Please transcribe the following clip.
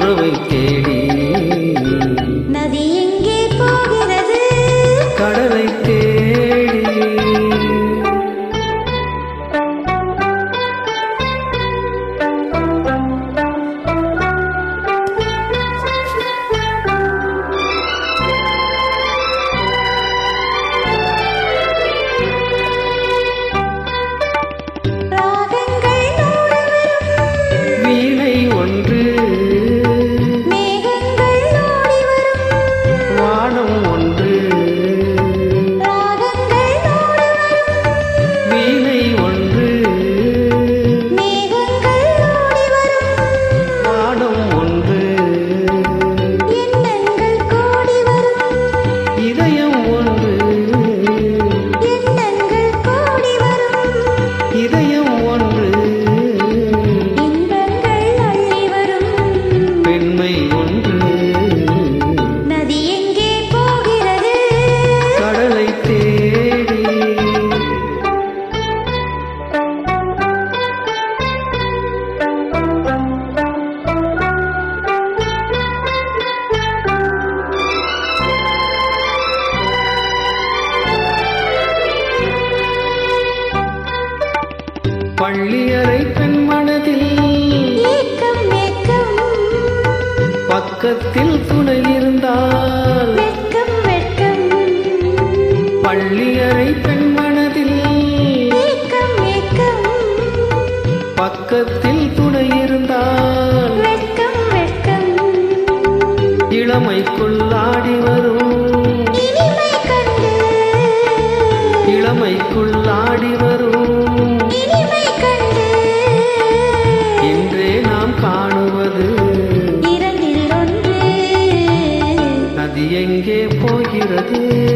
உறவை தேடி வள்ளியரை பெண் மனதில் பக்கத்தில் துணை இருந்தால் பள்ளியறை பெண் மனதில் பக்கத்தில் எங்கே போகிறதே?